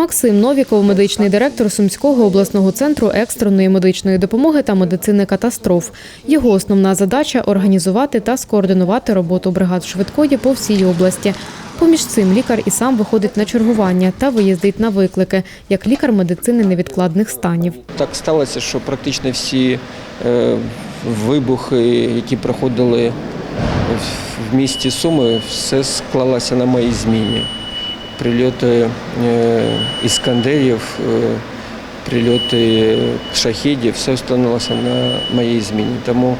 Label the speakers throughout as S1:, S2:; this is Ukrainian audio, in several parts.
S1: Максим Новіков, медичний директор Сумського обласного центру екстреної медичної допомоги та медицини катастроф. Його основна задача організувати та скоординувати роботу бригад швидкої по всій області. Поміж цим лікар і сам виходить на чергування та виїздить на виклики, як лікар медицини невідкладних станів.
S2: Так сталося, що практично всі е, вибухи, які проходили в- в місті Суми, все склалося на моїй зміні. Прильоти е, іскандерів, е, прильоти шахідів, все становилося на моїй зміні. Тому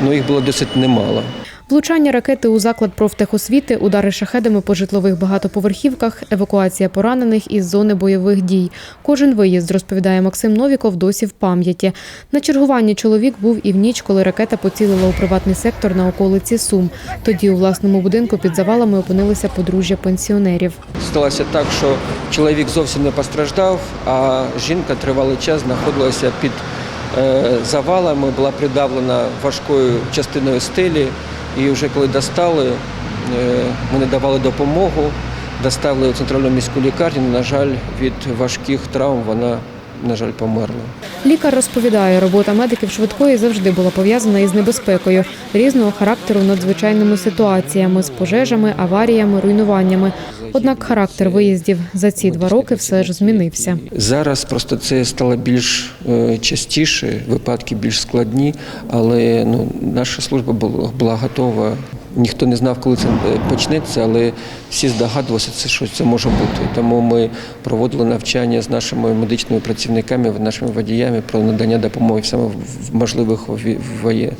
S2: ну, їх було досить немало.
S1: Влучання ракети у заклад профтехосвіти, удари шахедами по житлових багатоповерхівках, евакуація поранених із зони бойових дій. Кожен виїзд, розповідає Максим Новіков, досі в пам'яті. На чергуванні чоловік був і в ніч, коли ракета поцілила у приватний сектор на околиці Сум. Тоді у власному будинку під завалами опинилися подружжя пенсіонерів.
S2: Сталося так, що чоловік зовсім не постраждав, а жінка тривалий час знаходилася під е, завалами, була придавлена важкою частиною стелі. І вже коли достали, е, ми не давали допомогу, доставили у центральну міську лікарню. На жаль, від важких травм вона, на жаль, померла.
S1: Лікар розповідає, робота медиків швидкої завжди була пов'язана із небезпекою різного характеру надзвичайними ситуаціями з пожежами, аваріями, руйнуваннями. Однак характер виїздів за ці два роки все ж змінився.
S2: Зараз просто це стало більш е, частіше, випадки більш складні, але ну, наша служба була готова. Ніхто не знав, коли це е, почнеться, але всі здогадувалися, що це може бути. Тому ми проводили навчання з нашими медичними працівниками, нашими водіями про надання допомоги саме в можливих е,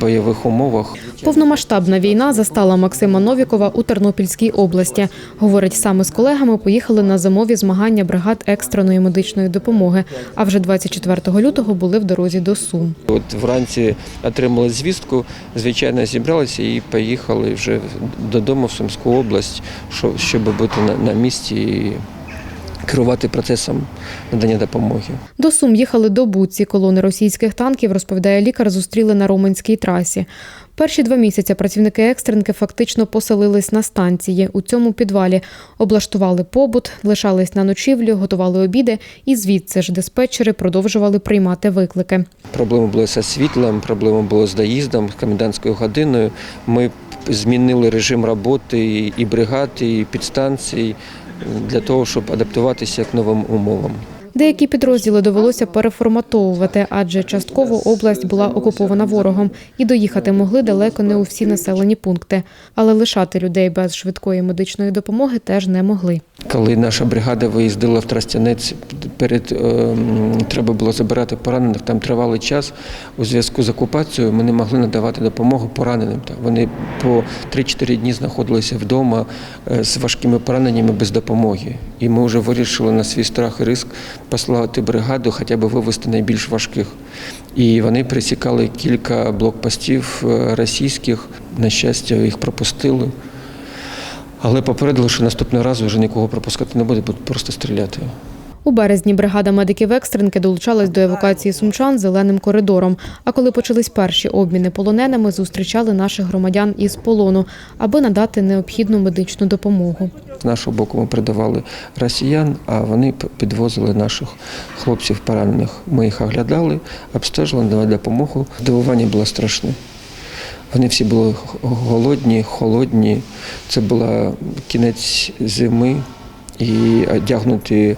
S2: бойових умовах.
S1: Повномасштабна війна застала Максима Новікова у Тернопільській області. Говорить, саме з колегами поїхали на зимові змагання бригад екстреної медичної допомоги. А вже 24 лютого були в дорозі до Сум.
S2: От вранці отримали звістку, звичайно, зібралися і поїхали вже додому в Сумську область, що- щоб бути на, місці керувати процесом надання допомоги.
S1: До Сум їхали добу. Ці колони російських танків, розповідає лікар, зустріли на Романській трасі. Перші два місяці працівники екстренки фактично поселились на станції. У цьому підвалі облаштували побут, лишались на ночівлю, готували обіди і звідси ж диспетчери продовжували приймати виклики.
S2: Проблеми були зі світлом, проблеми були з доїздом, з комендантською годиною. Ми змінили режим роботи і- і бригад, і підстанцій для того, щоб адаптуватися к новим умовам.
S1: Деякі підрозділи довелося переформатовувати, адже частково область була окупована ворогом, і доїхати могли далеко не у всі населені пункти. Але лишати людей без швидкої медичної допомоги теж не могли.
S2: Коли наша бригада виїздила в Трастянець, перед ем, треба було забирати поранених, там тривалий час. У зв'язку з окупацією ми не могли надавати допомогу пораненим. Та Вони по 3-4 дні знаходилися вдома е, з важкими пораненнями без допомоги. І ми вже вирішили на свій страх і риск послати бригаду, хоча б вивезти найбільш важких. І вони присікали кілька блокпостів е, російських. На щастя, їх пропустили. Але попередили, що наступного разу вже нікого пропускати не буде, будуть просто стріляти.
S1: У березні бригада медиків екстренки долучалась до евакуації сумчан зеленим коридором. А коли почались перші обміни полоненими, зустрічали наших громадян із полону, аби надати необхідну медичну допомогу.
S2: З нашого боку ми передавали росіян, а вони підвозили наших хлопців поранених. Ми їх оглядали, обстежили, давали допомогу. Здивування було страшне. Вони всі були голодні, холодні. Це була кінець зими і одягнуті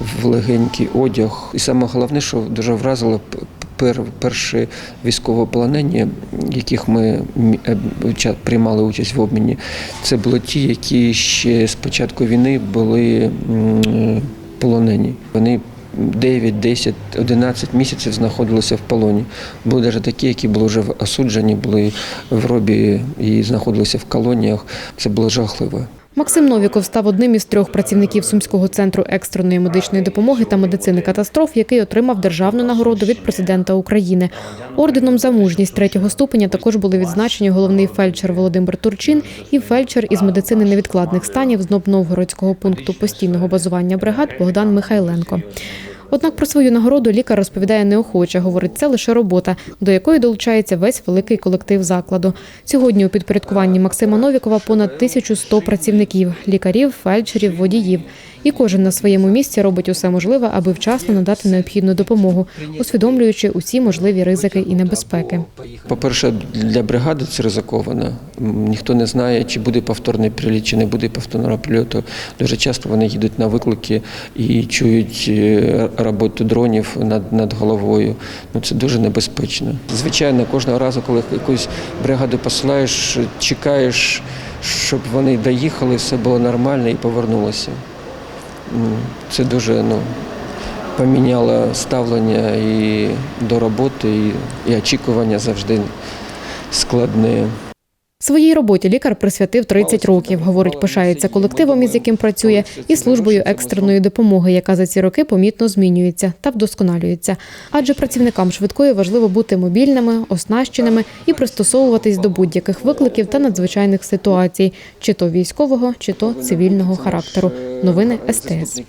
S2: в легенький одяг. І саме головне, що дуже вразило п- пер, перші військовополонені, яких ми е, приймали участь в обміні, це були ті, які ще з початку війни були полонені. Вони 9, 10, 11 місяців знаходилися в полоні. Були навіть такі, які були вже осуджені, були в робі і знаходилися в колоніях. Це було жахливо.
S1: Максим Новіков став одним із трьох працівників Сумського центру екстреної медичної допомоги та медицини катастроф, який отримав державну нагороду від президента України. Орденом за мужність третього ступеня також були відзначені головний фельдшер Володимир Турчин і фельдшер із медицини невідкладних станів з Новгородського пункту постійного базування бригад Богдан Михайленко. Однак про свою нагороду лікар розповідає неохоче. Говорить, це лише робота, до якої долучається весь великий колектив закладу. Сьогодні у підпорядкуванні Максима Новікова понад 1100 працівників, лікарів, фельдшерів, водіїв. І кожен на своєму місці робить усе можливе, аби вчасно надати необхідну допомогу, усвідомлюючи усі можливі ризики і небезпеки.
S2: По-перше, для бригади це ризиковано. Ніхто не знає, чи буде повторний приліт, чи не буде повторного прильоту. Дуже часто вони їдуть на виклики і чують е, роботу дронів над, над головою. Ну, це дуже небезпечно. Звичайно, кожного разу, коли якусь бригаду посилаєш, чекаєш, щоб вони доїхали, все було нормально і повернулося. Це дуже ну, поміняло ставлення і до роботи, і, і очікування завжди складне.
S1: Своїй роботі лікар присвятив 30 років. Говорить, пишається колективом, із яким працює, і службою екстреної допомоги, яка за ці роки помітно змінюється та вдосконалюється. Адже працівникам швидкої важливо бути мобільними, оснащеними і пристосовуватись до будь-яких викликів та надзвичайних ситуацій, чи то військового, чи то цивільного характеру. Новини СТС.